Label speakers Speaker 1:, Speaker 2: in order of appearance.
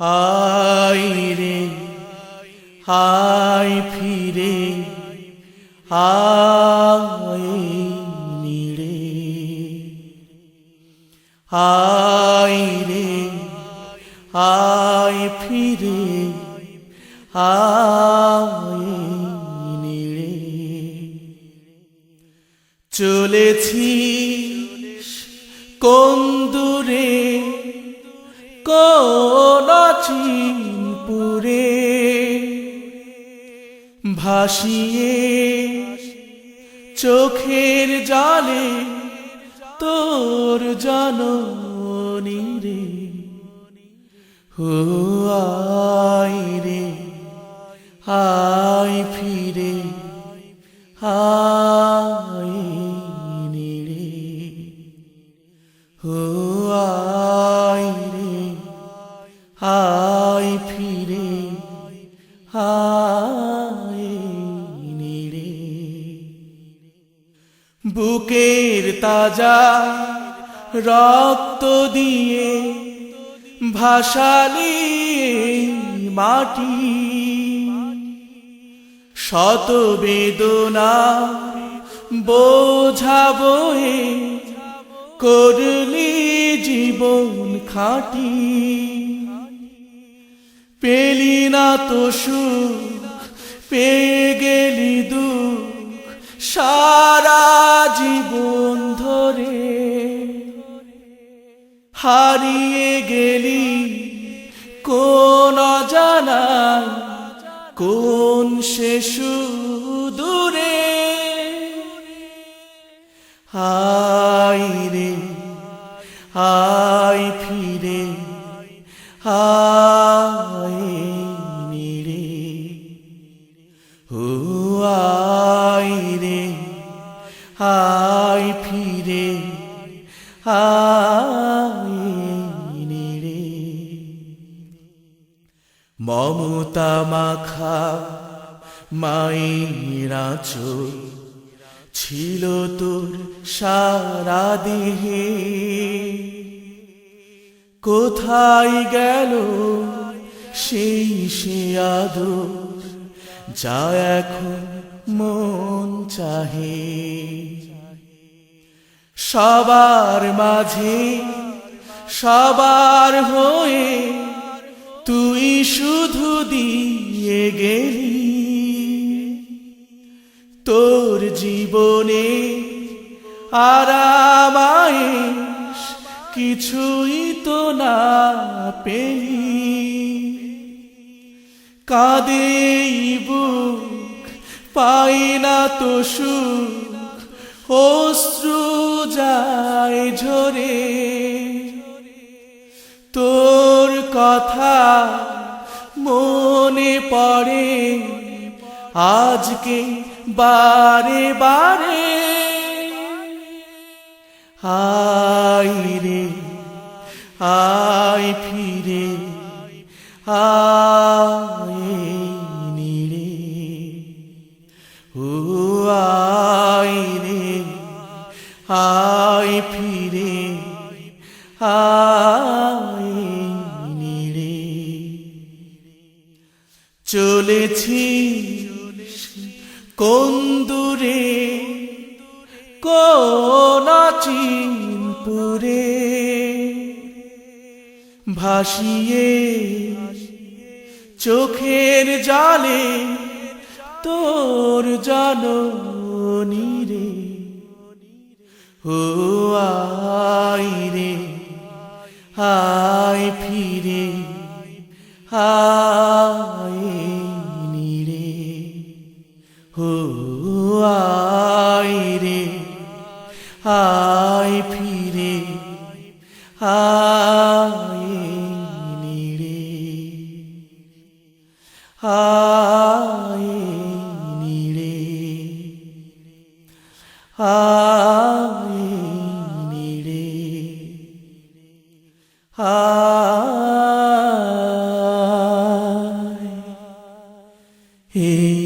Speaker 1: High রে হাই ফিরে হাই নিরে হাই রে হাই ফিরে হাই নিরে চলেছি কোন কোন চিনপুরে ভাসিয়ে চোখের জালে তোর জননী রে। হো আই রে আই ফিরে হাই নিরে হো আই বুকের তাজা রক্ত দিয়ে ভাসালি মাটি। শত বেদনা বোঝাবয়ে করলি জীবন খাটি। পেলি না তো সুখ, পেয়ে জীবন ধরে হারিয়ে গেলি কোন জানাই কোন সে দূরে হাই রে হাই ফিরে হাই নিরে। ও আই রে হাই ফিরে হাই নিরে মমতা মাখা মায়েরা চোখ ছিল তোর সারা দেহে। কোথায় গেল সেই সে আদর যা এখন মন চাহে? সবার মাঝে, সবার হয়ে তুই শুধু দিয়ে গেলি। তোর জীবনে আরামায় কিছুই তো না পেলি। কাঁদে বুক, পাই না তো সুখ, অশ্রু যায় ঝরে। তোর কথা মনে পড়ে। আজকে বারে বারে। আই রে আই ফিরে। আই আই ফিরে আই নিরে। চলেছি কোন দূরে কোন ভাসিয়ে চোখের জালে তোর জননী হাই নিরে হো আই রে হাই ফিরে হাই নিরে হাই নিরে হাই Hey.